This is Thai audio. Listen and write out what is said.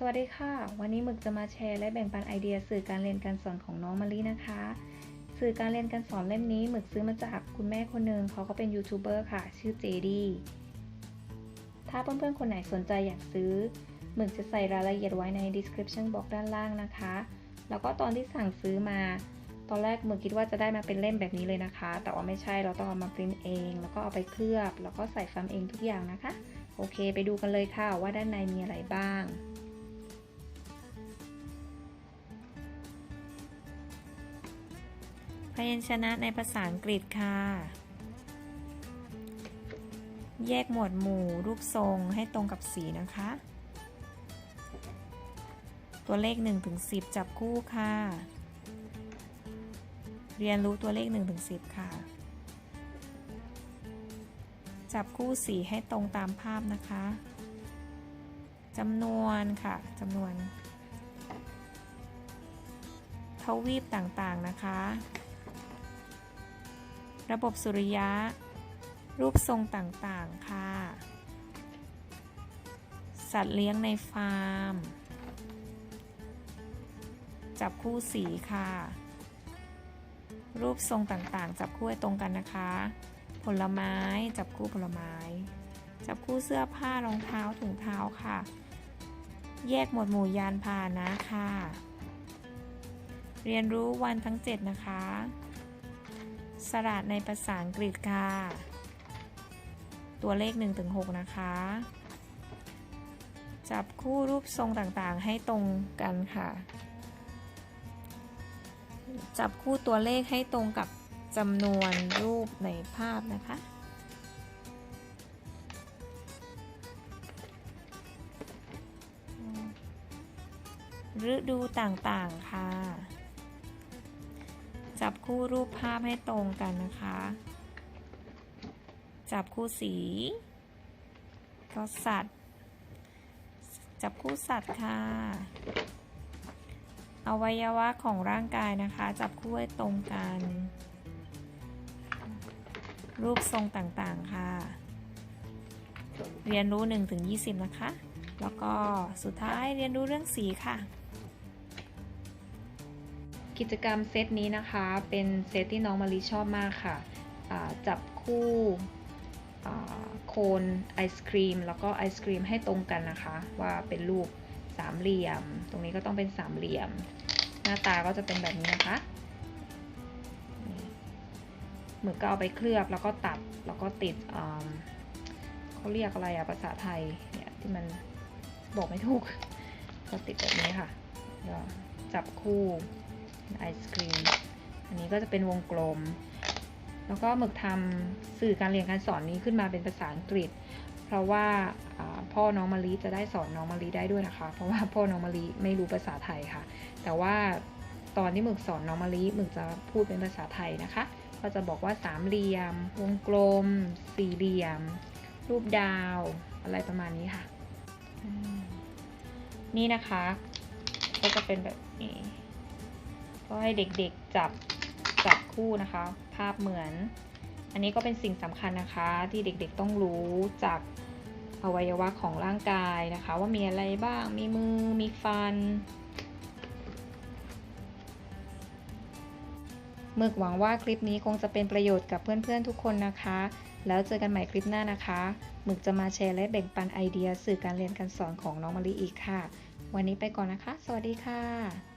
สวัสดีค่ะ วันนี้หมึกจะมาแชร์และแบ่งปันไอเดียสื่อการเรียนการสอนของน้องมะลินะคะ สื่อการเรียนการสอนเล่มนี้หมึกซื้อมาจากคุณแม่คนหนึ่งเขาก็เป็นยูทูบเบอร์ค่ะ ชื่อเจดีถ้าเพื่อนๆคนไหนสนใจอยากซื้อ หมึกจะใส่รายละเอียดไว้ใน description box ด้านล่างนะคะ แล้วก็ตอนที่สั่งซื้อมา ตอนแรกหมึกคิดว่าจะได้มาเป็นเล่มแบบนี้เลยนะคะ แต่ว่าไม่ใช่เราต้องเอามาปริ้นเอง แล้วก็เอาไปเคลือบ แล้วก็ใส่ฟัมเองทุกอย่างนะคะ โอเค ไปดูกันเลยค่ะว่าด้านในมีอะไรบ้าง พยัญชนะในภาษาอังกฤษค่ะ แยกหมวดหมู่รูปทรงให้ตรงกับสีนะคะ ตัวเลข1ถึง10 จับคู่ค่ะ เรียนรู้ตัวเลข1ถึง10 ค่ะ จับคู่สีให้ตรงตามภาพนะคะจำนวนค่ะจำนวนทวีปต่างๆนะคะ ระบบสุริยะ รูปทรงต่างๆ ค่ะ สัตว์เลี้ยงในฟาร์ม จับคู่สีค่ะ รูปทรงต่างๆ จับคู่ให้ตรงกันนะคะ ผลไม้ จับคู่ผลไม้ จับคู่เสื้อผ้ารองเท้าถุงเท้าค่ะ แยกหมวดหมู่ยานพาหนะค่ะ เรียนรู้วันทั้ง 7 นะคะ สระในภาษาอังกฤษค่ะ ตัวเลข 1-6 นะคะ จับคู่รูปทรงต่างๆ ให้ตรงกันค่ะ จับคู่ตัวเลขให้ตรงกับจำนวนรูปในภาพนะคะฤดูต่างๆ ค่ะ จับคู่รูปภาพให้ตรงกันนะคะ จับคู่สี ก็สัตว์ จับคู่สัตว์ค่ะ อวัยวะของร่างกายนะคะ จับคู่ให้ตรงกัน รูปทรงต่างๆค่ะ เรียนรู้ 1-20 นะคะ แล้วก็สุดท้ายเรียนรู้เรื่องสีค่ะ กิจกรรมเซตนี้นะคะ เป็นเซตที่น้องมารีชอบมากค่ะ จับคู่โคนไอศครีมแล้วก็ไอศครีมให้ตรงกันนะคะ ว่าเป็นรูปสามเหลี่ยม ตรงนี้ก็ต้องเป็นสามเหลี่ยม หน้าตาก็จะเป็นแบบนี้นะคะหมึกก็เอาไปเคลือบแล้วก็ตัดแล้วก็ติดเขาเรียกอะไรอะภาษาไทยเนี่ยที่มันบอกไม่ถูก ก็ติดแบบนี้ค่ะจับคู่ ไอศครีม อันนี้ก็จะเป็นวงกลม แล้วก็หมึกทำสื่อการเรียนการสอนนี้ขึ้นมาเป็นภาษาอังกฤษ เพราะว่าพ่อน้องมะลิจะได้สอนน้องมะลิได้ด้วยนะคะ เพราะว่าพ่อน้องมะลิไม่รู้ภาษาไทยค่ะ แต่ว่าตอนที่หมึกสอนน้องมะลิหมึกจะพูดเป็นภาษาไทยนะคะ ก็จะบอกว่าสามเหลี่ยม วงกลม สี่เหลี่ยม รูปดาว อะไรประมาณนี้ค่ะ นี่นะคะ ก็จะเป็นแบบนี้ ก็ให้เด็กๆจับจับคู่นะคะ ภาพเหมือน อันนี้ก็เป็นสิ่งสำคัญนะคะที่เด็กๆต้องรู้จากอวัยวะของร่างกายนะคะ ว่ามีอะไรบ้างมีมือมีฟันหมึกหวังว่าคลิปนี้คงจะเป็นประโยชน์กับเพื่อนๆทุกคนนะคะ แล้วเจอกันใหม่คลิปหน้านะคะหมึกจะมาแชร์และแบ่งปันไอเดีย สื่อการเรียนการสอนของน้องมะลิอีกค่ะ วันนี้ไปก่อนนะคะ สวัสดีค่ะ